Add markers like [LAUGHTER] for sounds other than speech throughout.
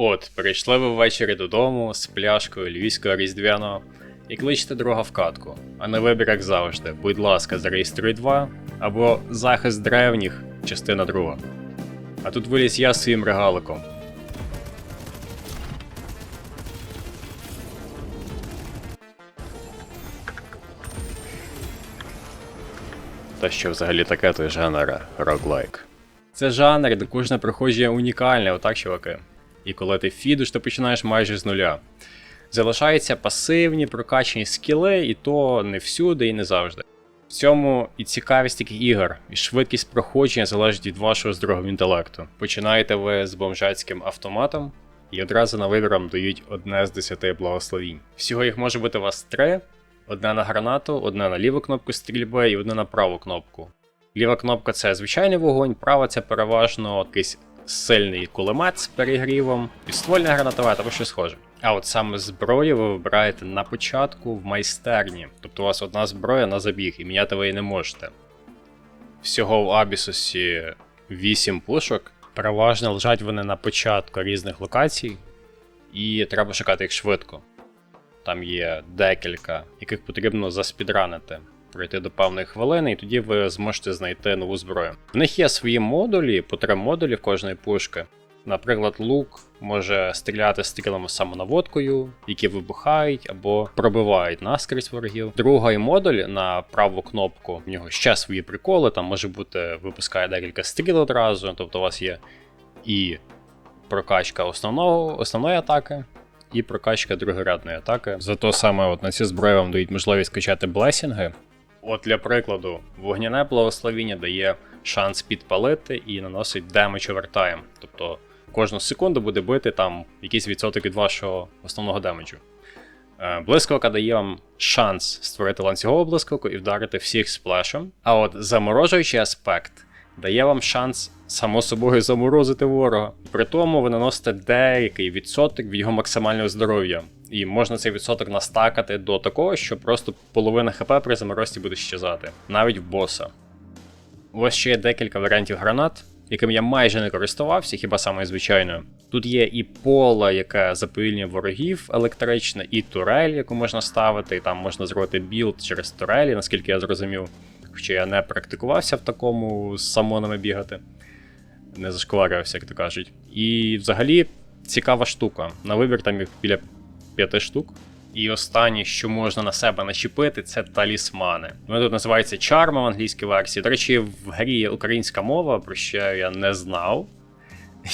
От, прийшли ви ввечері додому з пляшкою львівського різдвяного і кличете друга в катку. А на вибір, як завжди, будь ласка, зареєструй 2 або захист древніх, частина друга. А тут виліз я з своїм регаликом. Та що взагалі таке той жанр роглайк? Це жанр, де кожне проходження унікальне, отак, чуваки. І коли ти фідиш, то починаєш майже з нуля. Залишаються пасивні прокачані скіли, і то не всюди і не завжди. В цьому і цікавість таких ігор, і швидкість проходження залежить від вашого здорового інтелекту. Починаєте ви з бомжацьким автоматом, і одразу на вибір дають одне з десяти благословінь. Всього їх може бути у вас три: одне на гранату, одне на ліву кнопку стрільби і одне на праву кнопку. Ліва кнопка це звичайний вогонь, права це переважно якийсь сильний кулемет з перегрівом, підствольний гранатомет або щось схоже. А от саме зброю ви вибираєте на початку в майстерні. Тобто у вас одна зброя на забіг, і міняти ви її не можете. Всього в Абісусі 8 пушок. Переважно лежать вони на початку різних локацій, і треба шукати їх швидко. Там є декілька, яких потрібно заспідранити, пройти до певної хвилини, і тоді ви зможете знайти нову зброю. В них є свої модулі, по три модулі кожної пушки. Наприклад, лук може стріляти стрілами самонаводкою, які вибухають або пробивають наскрізь ворогів. Другий модуль на праву кнопку, в нього ще свої приколи, там може бути випускає декілька стріл одразу, тобто у вас є і прокачка основного, основної атаки, і прокачка другорядної атаки. Зато саме от на ці зброї вам дають можливість качати блесінги. От для прикладу, вогняне благословіння дає шанс підпалити і наносить демедж овертайм. Тобто кожну секунду буде бити там якийсь відсоток від вашого основного демеджу. Е, Блискавка дає вам шанс створити ланцюгову блискавку і вдарити всіх сплешем. А от заморожуючий аспект дає вам шанс само собою заморозити ворога. При тому ви наносите деякий відсоток від його максимального здоров'я. І можна цей відсоток настакати до такого, що просто половина хп при заморозці буде щезати, навіть в боса. Ось ще є декілька варіантів гранат, яким я майже не користувався, хіба саме звичайною. Тут є і поле, яке заповільнює ворогів електричне, і турель, яку можна ставити, і там можна зробити білд через турелі, наскільки я зрозумів. Хоча я не практикувався в такому з самонами бігати, не зашкварювався, як то кажуть. І взагалі цікава штука. На вибір там їх біля п'яти штук. І останнє, що можна на себе начепити, це талісмани. Вони тут називаються чарма в англійській версії. До речі, в грі є українська мова, про що я не знав.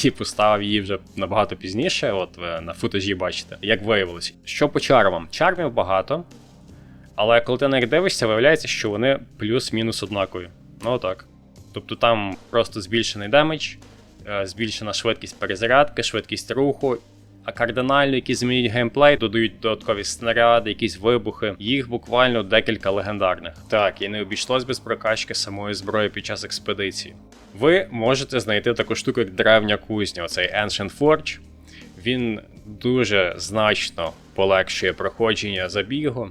І поставив її вже набагато пізніше. От ви на футажі бачите, як виявилось. Що по чармам? Чармів багато. Але коли ти на них дивишся, виявляється, що вони плюс-мінус однакові. Ну отак. Тобто там просто збільшений демедж, е, збільшена швидкість перезарядки, швидкість руху, а кардинально, які змінюють геймплей, додають додаткові снаряди, якісь вибухи. Їх буквально декілька легендарних. Так, і не обійшлось без прокачки самої зброї під час експедиції. Ви можете знайти таку штуку, як древня кузня, оцей Ancient Forge. Він дуже значно полегшує проходження забігу.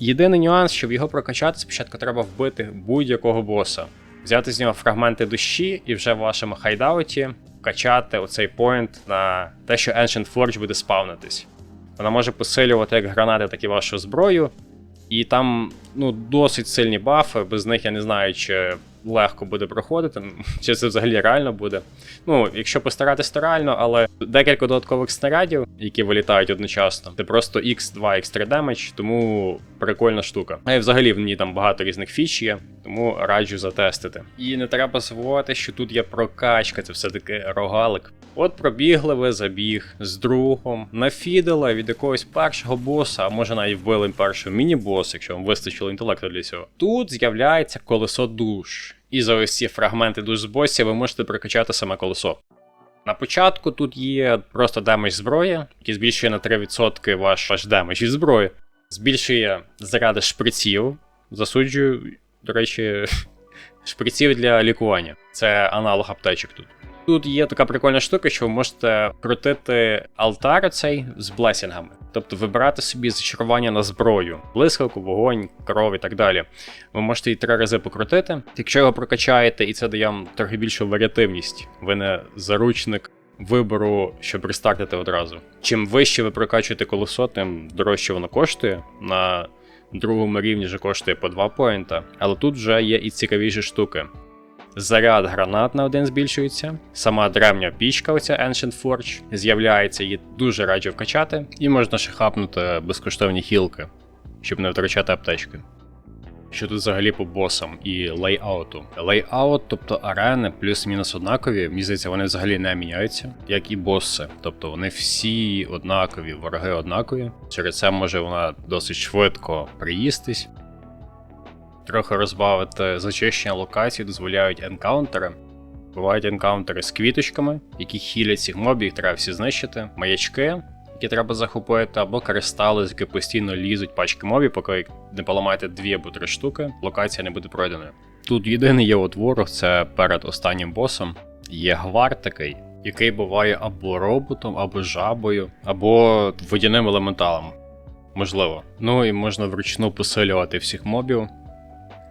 Єдиний нюанс, щоб його прокачати, спочатку треба вбити будь-якого боса, взяти з нього фрагменти душі і вже в вашому хайдауті качати оцей поінт на те, що Ancient Forge буде спавнитись. Вона може посилювати як гранати, так і вашу зброю. І там ну, досить сильні бафи, без них я не знаю, чи легко буде проходити, чи це взагалі реально буде. Ну, якщо постаратись, то реально, але декілька додаткових снарядів, які вилітають одночасно, це просто X2, X3 демедж, тому прикольна штука. А і взагалі в ній там багато різних фіч є, тому раджу затестити. І не треба забувати, що тут є прокачка, це все-таки рогалик. От пробігли ви забіг з другом, нафідали від якогось першого боса, а може навіть вбили першого міні-боса, якщо вам вистачило інтелекту для цього. Тут з'являється колесо душ. І за ось ці фрагменти душ з босів ви можете прокачати саме колесо. На початку тут є просто демедж зброї, який збільшує на 3% ваш, ваш демедж від зброї. Збільшує заради шприців. Засуджую, до речі, [LAUGHS] шприців для лікування. Це аналог аптечок тут. Тут є така прикольна штука, що ви можете крутити алтар цей з блесінгами. Тобто вибирати собі зачарування на зброю, блискавку, вогонь, кров і так далі. Ви можете її три рази покрутити. Якщо його прокачаєте, і це дає вам трохи більшу варіативність, ви не заручник вибору, щоб рестартити одразу. Чим вище ви прокачуєте колесо, тим дорожче воно коштує. На другому рівні вже коштує по 2 поінта. Але тут вже є і цікавіші штуки. Заряд гранат на один збільшується. Сама древня пічка, оця Ancient Forge, з'являється, її дуже раджу вкачати, і можна ще хапнути безкоштовні хілки, щоб не втрачати аптечки. Що тут взагалі по босам і лейауту. Лейаут, тобто арени плюс-мінус однакові, мені здається, вони взагалі не міняються, як і боси. Тобто вони всі однакові, вороги однакові. Через це може вона досить швидко приїстись. Трохи розбавити зачищення локацій дозволяють енкаунтери. Бувають енкаунтери з квіточками, які хілять цих мобів, їх треба всі знищити, маячки, які треба захопити, або кристали, з які постійно лізуть пачки мобів, поки не поламаєте дві або три штуки, локація не буде пройденою. Тут єдиний є от ворог, це перед останнім босом. Є гвар такий, який буває або роботом, або жабою, або водяним елементалом. Можливо. Ну і можна вручну посилювати всіх мобів.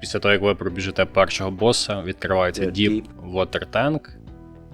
Після того, як ви пробіжите першого боса, відкривається Deep Deep Water Tank,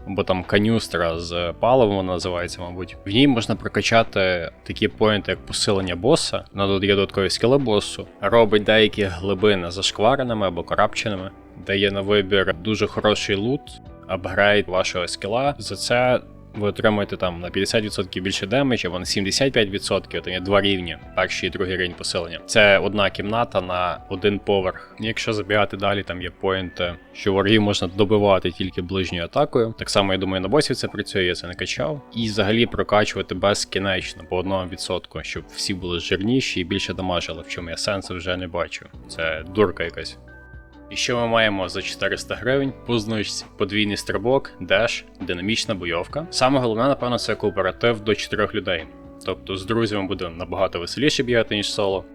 або там канюстра з паливом вона називається, мабуть. В ній можна прокачати такі поінти, як посилення боса, надає додаткові скіли босу, робить деякі глибини зашквареними або корабченими, дає на вибір дуже хороший лут, апгрейд вашого скіла. За це ви отримуєте там на 50% більше демедж, або на 75%, там є два рівні, перший і другий рівень посилення. Це одна кімната на один поверх. Якщо забігати далі, там є поінти, що ворогів можна добивати тільки ближньою атакою. Так само, я думаю, на босів це працює, я це не качав. І взагалі прокачувати безкінечно по 1%, щоб всі були жирніші і більше дамажили, в чому я сенсу вже не бачу. Це дурка якась. І що ми маємо за 400 гривень? По подвійний стрибок, деш, динамічна бойовка. Саме головне, напевно, це кооператив до 4 людей. Тобто з друзями буде набагато веселіше бігати, ніж соло.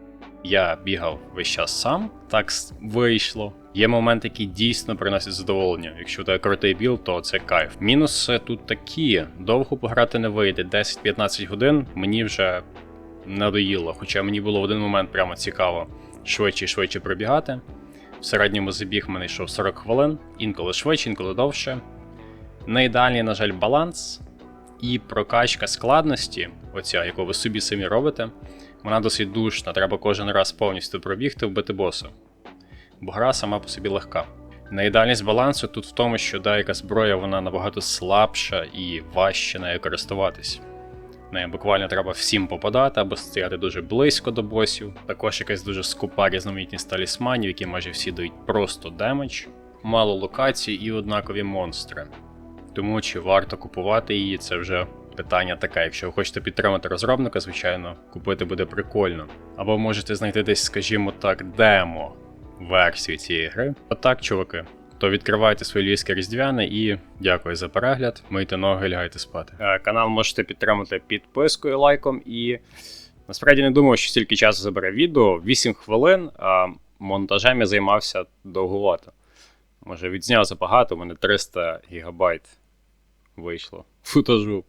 Я бігав весь час сам, так вийшло. Є моменти, які дійсно приносять задоволення. Якщо у тебе крутий білд, то це кайф. Мінуси тут такі: довго пограти не вийде, 10-15 годин мені вже надоїло. Хоча мені було в один момент прямо цікаво швидше і швидше пробігати. В середньому забіг мене йшов 40 хвилин, інколи швидше, інколи довше. Не на жаль, баланс. І прокачка складності, оця, яку ви собі самі робите, вона досить душна. Треба кожен раз повністю пробігти, вбити боса. Бо гра сама по собі легка. Неідеальність балансу тут в тому, що деяка зброя вона набагато слабша і важче нею користуватись. Нею буквально треба всім попадати або стояти дуже близько до босів. Також якась дуже скупа різноманітність талісманів, які майже всі дають просто демедж, мало локацій і однакові монстри. Тому чи варто купувати її, це вже питання таке. Якщо ви хочете підтримати розробника, звичайно, купити буде прикольно. Або можете знайти десь, скажімо так, демо версію цієї гри. Отак, чуваки. То відкривайте свої львівське різдвяне і дякую за перегляд. Мийте ноги, лягайте спати. Е, Канал можете підтримати підпискою, лайком і насправді не думав, що стільки часу забере відео. 8 хвилин, а монтажем я займався довгувато. Може, відзняв забагато, у мене 300 гігабайт вийшло футажу.